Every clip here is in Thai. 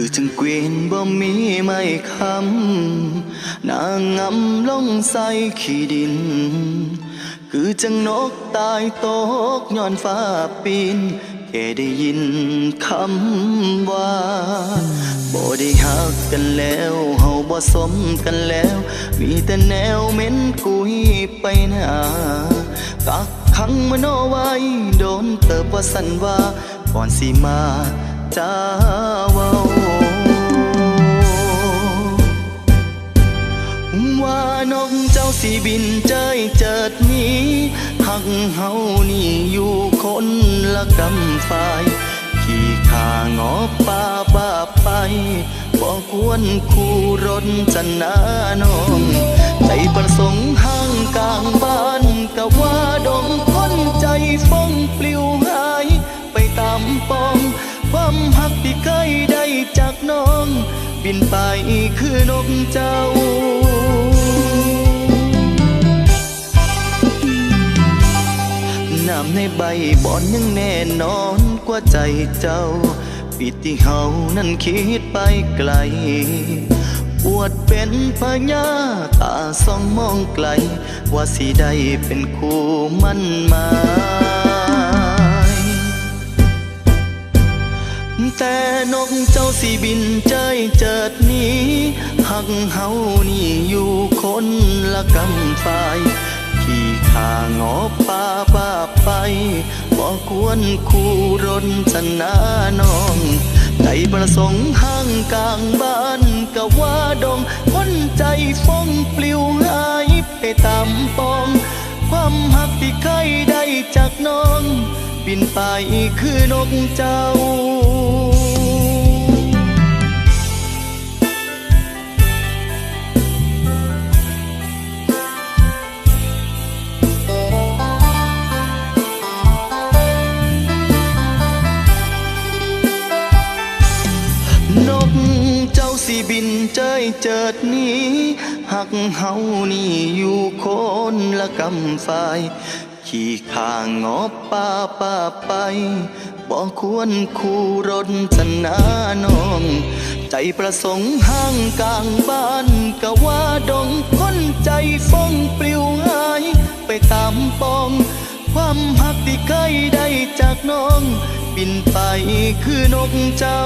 คือจังเกวียนบ่มีไม่คำนางงำลงใส่ขี้ดิน คือจังนกตายตกย้อนฟ้าปีนแค่ได้ยินคำว่าบ่ได้หักกันแล้วเฮาบ่สมกันแล้ว มีแต่แนวเหม็นกุยไปหนากักขังมโนไว้โดนเติบว่าสันว่าก่อนสิมาจ้าเว้า สีบินเจยเจิดหนี้หักเฮานี่อยู่คนละกำฝ่ายขี่ขางอป่าบ้าไปบอกควรคู่รถจันนาน้องใจประสงค์ห้างกลางบ้านกะว่าดงคนใจฟองปลิวหาย ไปตามปองความหักที่เคยได้จากน้อง บินไปคือนกเจ้า น้ำในใบบอนยังแน่นอนกว่าใจเจ้า ปิดที่เฮานั้นคิดไปไกล ปวดเป็นพญาตาส่องมองไกล ว่าสิได้เป็นคู่มั่นหมายแต่นกเจ้าสีบินเจเจิดหนี้หักเฮานี่อยู่คนละกำฝ่ายขี่ขางอปาบ้าป บอกควรคู่รนชนะน้องใจประสงค์ห้างกลางบ้านกะว่าดงคนใจฟองปลิวหายไปตามปอง ความหักที่เคยได้จากน้อง บินไปคือนกเจ้า เจิดหนี้หักเฮานี่อยู่คนละกำฝ่าย ขี่ข้างงอบป่าป่าไปบอกควรคู่รถชนะน้อง ใจประสงค์ห้างกลางบ้านกะว่าดงคนใจฟองปลิวหาย ไปตามปอง ความหักที่เคยได้จากน้อง บินไปคือนกเจ้า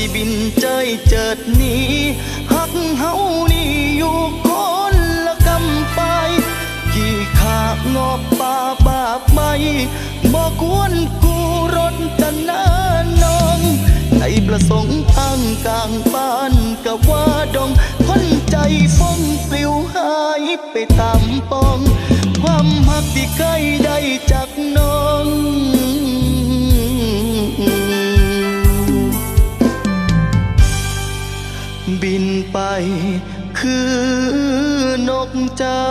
สีบินเจเจิดหนี้หักเฮานี่อยู่คนละกำไปขี่ขางอบป่าบาปไม่บอกควรกูรถจะนานองใจประสงค์ทางกลางบ้านกะว่าดงคนใจฟองปลิวหายไปตามปอง ความหักที่เคยได้จาก คือนกเจ้า